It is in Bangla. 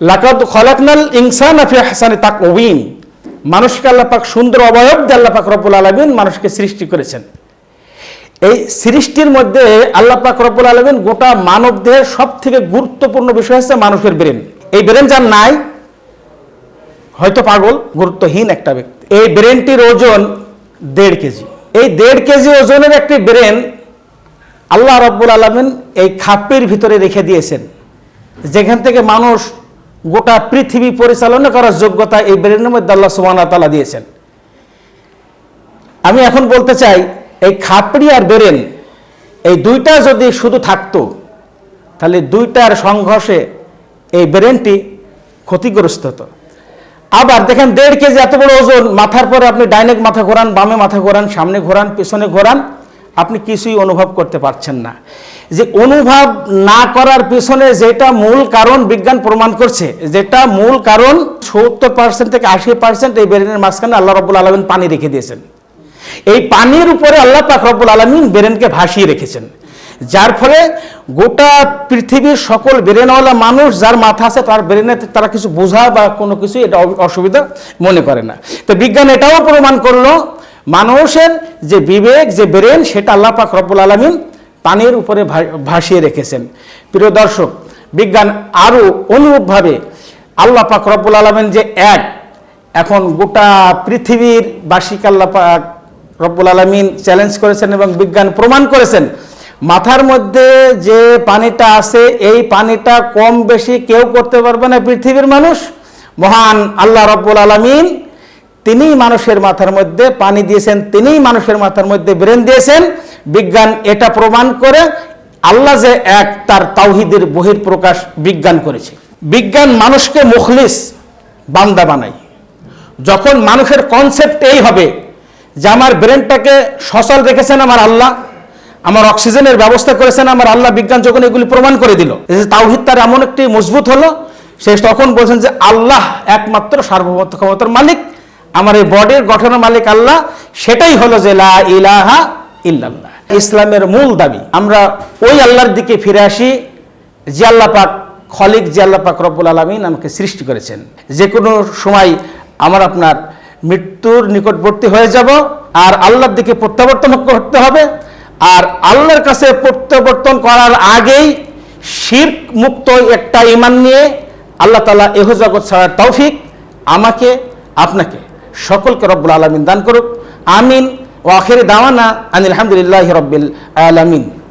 লাকাদ খলাকনাল ইনসান আফি হাসানে তাকওয়িন। মানুষকে আল্লাহ পাক সুন্দর অবয়ব দিয়ে আল্লাহ পাক রব্বুল আলামিন মানুষকে সৃষ্টি করেছেন। এই সৃষ্টির মধ্যে আল্লাহ পাক রব্বুল আলামিন গোটা মানব দেহের সব থেকে গুরুত্বপূর্ণ বিষয় হচ্ছে মানুষের ব্রেন। এই ব্রেন যার নাই, হয়তো পাগল, গুরুত্বহীন একটা ব্যক্তি। এই ব্রেনটির ওজন দেড় কেজি। এই দেড় কেজি ওজনের একটি ব্রেন আল্লাহ রব্বুল আলমিন এই খাপের ভিতরে রেখে দিয়েছেন। যেখান থেকে মানুষ গোটা পৃথিবী পরিচালনা করার যোগ্যতা এই ব্রেনের মধ্যে আল্লাহ সুবাহ তালা দিয়েছেন। আমি এখন বলতে চাই, এই খাপড়ি আর বেরেন, এই দুইটা যদি শুধু থাকতো, তাহলে দুইটার সংঘর্ষে এই ব্রেনটি ক্ষতিগ্রস্ত হতো। আবার দেখেন দেড় কেজি এত বড় ওজন, মাথার পরে আপনি ডাইনেক মাথা ঘোরান, বামে মাথা ঘোরান, সামনে ঘোরান, পেছনে ঘোরান আপনি কিছুই অনুভব করতে পারছেন না। যে অনুভব না করার পিছনে যেটা মূল কারণ বিজ্ঞান প্রমাণ করছে, যেটা মূল কারণ সত্তর পার্সেন্ট থেকে আশি পার্সেন্ট এই ব্রেনের মাঝখানে আল্লাহ রব্বুল আলমিন পানি রেখে দিয়েছেন। এই পানির উপরে আল্লাহ পাক রব্বুল আলমিন ব্রেনকে ভাসিয়ে রেখেছেন। যার ফলে গোটা পৃথিবীর সকল ব্রেনওয়ালা মানুষ যার মাথা আছে, তার ব্রেনে তারা কিছু বোঝা বা কোনো কিছু এটা অসুবিধা মনে করে না। তো বিজ্ঞান এটাও প্রমাণ করল মানুষের যে বিবেক, যে ব্রেন, সেটা আল্লাহ পাক রব্বুল আলমিন পানির উপরে ভাসিয়ে রেখেছেন। প্রিয় দর্শক, বিজ্ঞান আরও অনুরূপভাবে আল্লাহ পাক রব্বুল আলমিন যে এক, এখন গোটা পৃথিবীর বাসিক আল্লাহ পাক রব্বুল আলমিন চ্যালেঞ্জ করেছেন এবং বিজ্ঞান প্রমাণ করেছেন, মাথার মধ্যে যে পানিটা আছে, এই পানিটা কম বেশি কেউ করতে পারবে না পৃথিবীর মানুষ। মহান আল্লাহ রব্বুল আলমিন তিনিই মানুষের মাথার মধ্যে পানি দিয়েছেন, তিনিই মানুষের মাথার মধ্যে ব্রেন দিয়েছেন। বিজ্ঞান এটা প্রমাণ করে আল্লাহ যে এক, তার তাওহিদের বহির প্রকাশ বিজ্ঞান করেছে। বিজ্ঞান মানুষকে মুখলিস, বান্দা বানায়। যখন মানুষের কনসেপ্ট এই হবে যে আমার ব্রেনটাকে সচল রেখেছেন আমার আল্লাহ, আমার অক্সিজেনের ব্যবস্থা করেছেন আমার আল্লাহ, বিজ্ঞান যখন এগুলি প্রমাণ করে দিল তাওহিদ তার এমন একটি মজবুত হলো, সে তখন বলছেন যে আল্লাহ একমাত্র সার্বভৌমত্ব ক্ষমতার মালিক আমার এই বডির গঠনের মালিক আল্লাহ, সেটাই হলো যে লা ইলাহা ইল্লাল্লাহ। ইসলামের মূল দাবি। আমরা ওই আল্লাহর দিকে ফিরে আসি, যে আল্লাহ পাক খলিক, যে আল্লাহ পাক রব্বুল আলমিন আমাকে সৃষ্টি করেছেন। যে কোনো সময় আমার আপনার মৃত্যুর নিকটবর্তী হয়ে যাব, আর আল্লাহর দিকে প্রত্যাবর্তন করতে হবে, আর আল্লাহর কাছে প্রত্যাবর্তন করার আগেই শির্ক মুক্ত একটা ইমান নিয়ে আল্লাহ তালা এহ জগৎ তৌফিক আমাকে, আপনাকে সকলকে রব্বুল আলমিন দান করুক। আমিন। ও আখের দাওয়ানা আনিল আলহামদুলিল্লাহ রব্বিল আলমিন।